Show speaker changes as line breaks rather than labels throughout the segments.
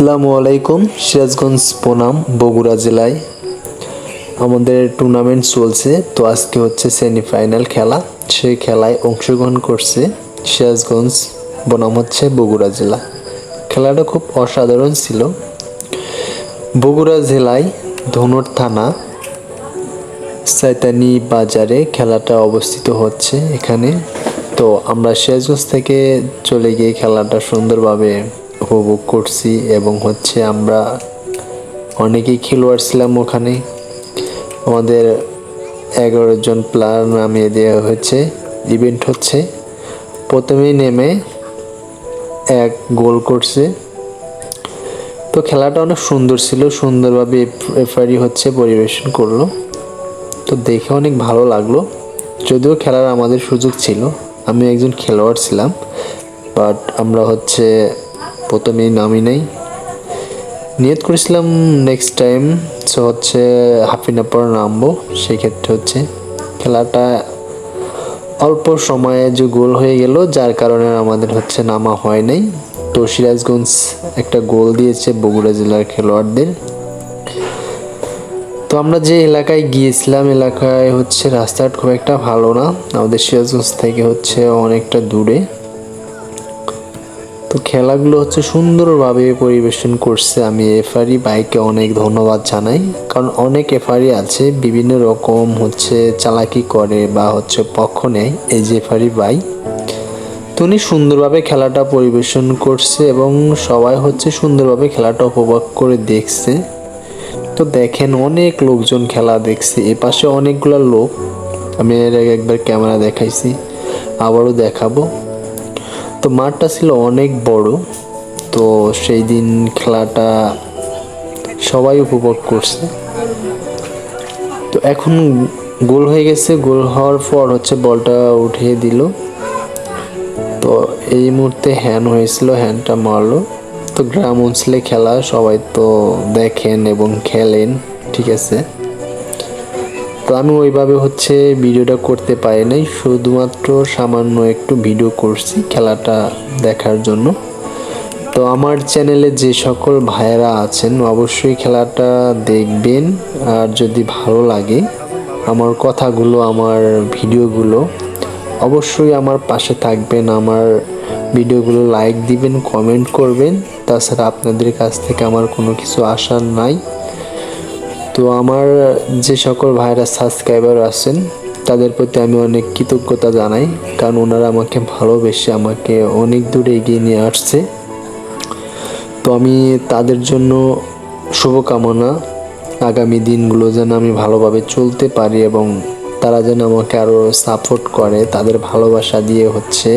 আসসালামু আলাইকুম, সিরাজগঞ্জ বনাম বগুড়া জেলায় আমাদের টুর্নামেন্ট চলছে। তো আজকে হচ্ছে সেমিফাইনাল খেলা। সেই খেলায় অংশগ্রহণ করছে সিরাজগঞ্জ বনাম হচ্ছে বগুড়া জেলা। খেলাটা খুব অসাধারণ ছিল। বগুড়া জেলায় ধনুর থানা সাইতানি বাজারে খেলাটা অবস্থিত হচ্ছে এখানে। তো আমরা সিরাজগঞ্জ থেকে চলে গিয়ে খেলাটা সুন্দরভাবে উপভোগ করছি এবং হচ্ছে আমরা অনেকেই খেলোয়াড় ছিলাম ওখানে। আমাদের এগারো জন প্লেয়ার নামিয়ে দেওয়া হয়েছে ইভেন্ট হচ্ছে। প্রথমেই নেমে এক গোল করছে। তো খেলাটা অনেক সুন্দর ছিল, সুন্দরভাবে রেফারি হচ্ছে পরিবেশন করল। তো দেখে অনেক ভালো লাগল, যদিও খেলার আমাদের সুযোগ ছিল। আমি একজন খেলোয়াড় ছিলাম বাট আমরা হচ্ছে প্রথমেই নামি নাই। নিয়ত করেছিলাম নেক্সট টাইম সো হচ্ছে হাফ এন পর নামবো, সেক্ষেত্রে হচ্ছে খেলাটা অল্প সময়ে যে গোল হয়ে গেল, যার কারণে আমাদের হচ্ছে নামা হয় নাই। তো সিরাজগঞ্জ একটা গোল দিয়েছে বগুড়া জেলার খেলোয়াড়দের। তো আমরা যে এলাকায় গিয়েছিলাম, এলাকায় হচ্ছে রাস্তাঘাট খুব একটা ভালো না। আমাদের সিরাজগঞ্জ থেকে হচ্ছে অনেকটা দূরে। তো খেলাগুলো হচ্ছে সুন্দরভাবে পরিবেশন করছে আমি এফআরি বাইকে অনেক ধন্যবাদ জানাই। কারণ অনেক এফআরি আছে, বিভিন্ন রকম হচ্ছে চালাকি করে বা হচ্ছে পক্ষ নেয়। এই যে এফআরি বাই তো উনি সুন্দরভাবে খেলাটা পরিবেশন করছে এবং সবাই হচ্ছে সুন্দরভাবে খেলাটা উপভোগ করে দেখছে। তো দেখেন অনেক লোকজন খেলা দেখছে, এ পাশে অনেকগুলো লোক। আমি এর আগে একবার ক্যামেরা দেখাইছি, আবারও দেখাবো। তো মাঠটা ছিল অনেক বড়, তো সেই দিন খেলাটা সবাই উপভোগ করছে। তো এখন গোল হয়ে গেছে, গোল হওয়ার পর হচ্ছে বলটা উঠিয়ে দিল। তো এই মুহূর্তে হ্যান্ড হয়েছিল হ্যান্ডটা মারলো। তো গ্রাম অঞ্চলে খেলা, সবাই তো দেখেন এবং খেলেন, ঠিক আছে। তো আমি ওইভাবে হচ্ছে ভিডিওটা করতে পারি নাই, শুধুমাত্র সামান্য একটু ভিডিও করছি খেলাটা দেখার জন্য। তো আমার চ্যানেলে যে সকল ভাইয়েরা আছেন, অবশ্যই খেলাটা দেখবেন, আর যদি ভালো লাগে আমার কথাগুলো, আমার ভিডিওগুলো, অবশ্যই আমার পাশে থাকবেন, আমার ভিডিওগুলো লাইক দিবেন কমেন্ট করবেন। তাছাড়া আপনাদের কাছ থেকে আমার কোনো কিছু আশার নাই। তো আমার যে সকল ভাইরা সাবস্ক্রাইবার আছেন, তাদের প্রতি আমি অনেক কৃতজ্ঞতা জানাই, কারণ ওনারা আমাকে ভালোবেসে আমাকে অনেক দূরে এগিয়ে নিয়ে আসছে। তো আমি তাদের জন্য শুভকামনা, আগামী দিনগুলো যেন আমি ভালোভাবে চলতে পারি এবং তারা যেন আমাকে আরও সাপোর্ট করে, তাদের ভালোবাসা দিয়ে হচ্ছে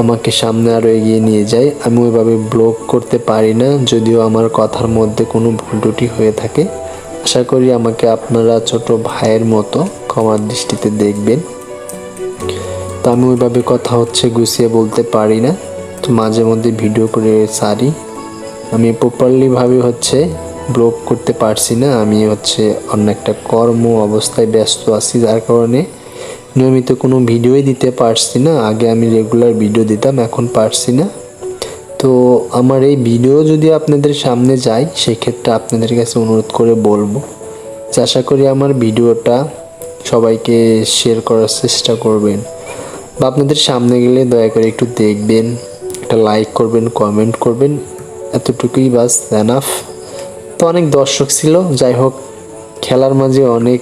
আমাকে সামনে আরও এগিয়ে নিয়ে যায়। আমি ওইভাবে ব্লগ করতে পারি না, যদিও আমার কথার মধ্যে কোনো ভুল ত্রুটি হয়ে থাকে। আশা করি আমাকে আপনারা ছোট ভাইয়ের মতো ক্ষমার দৃষ্টিতে দেখবেন। তো আমি ওইভাবে কথা হচ্ছে গুছিয়ে বলতে পারি না। তো মাঝে মধ্যে ভিডিও করে সারি। আমি প্রপারলিভাবে হচ্ছে ব্লগ করতে পারছি না। আমি হচ্ছে অন্য একটা কর্ম অবস্থায় ব্যস্ত আছি। যার কারণে নিয়মিত কোনো ভিডিওই দিতে পারছি না। আগে আমি রেগুলার ভিডিও দিতাম, এখন পারছি না। তো আমার এই ভিডিও যদি আপনাদের সামনে যায়, সেক্ষেত্রে আপনাদের কাছে অনুরোধ করে বলব যে আশা করি আমার ভিডিওটা সবাইকে শেয়ার করার চেষ্টা করবেন বা আপনাদের সামনে গেলে দয়া করে একটু দেখবেন, একটা লাইক করবেন কমেন্ট করবেন, এতটুকুই বাস এনাফ তো অনেক দর্শক ছিল, যাই হোক, খেলার মাঝে অনেক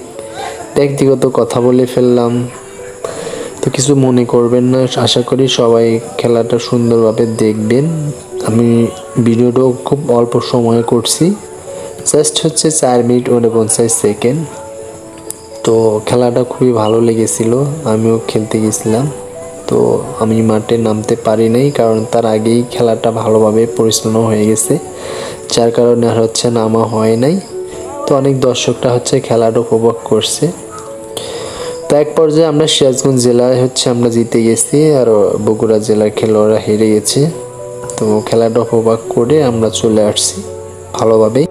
ব্যক্তিগত কথা বলে ফেললাম। তো কিছু মনে করবেন না, আশা করি সবাই খেলাটা সুন্দরভাবে দেখবেন। আমি ভিডিওটাও খুব অল্প সময়ে করছি জাস্ট হচ্ছে চার মিনিট উনপঞ্চাশ সেকেন্ড। তো খেলাটা খুবই ভালো লেগেছিল, আমিও খেলতে গেছিলাম। তো আমি মাঠে নামতে পারি নাই, কারণ তার আগেই খেলাটা ভালোভাবে পরিচালনা হয়ে গেছে, যার কারণে আর হচ্ছে নামা হয় নাই। তো অনেক দর্শকরা হচ্ছে খেলাটা উপভোগ করছে। এক পর্যায়ে আমরা সিরাজগঞ্জ জেলায় হচ্ছে আমরা জিতে গেছি, আর বগুড়া জেলার খেলোয়াড়রা হেরে গেছে। তো খেলাটা উপভোগ করে আমরা চলে আসছি ভালোভাবেই।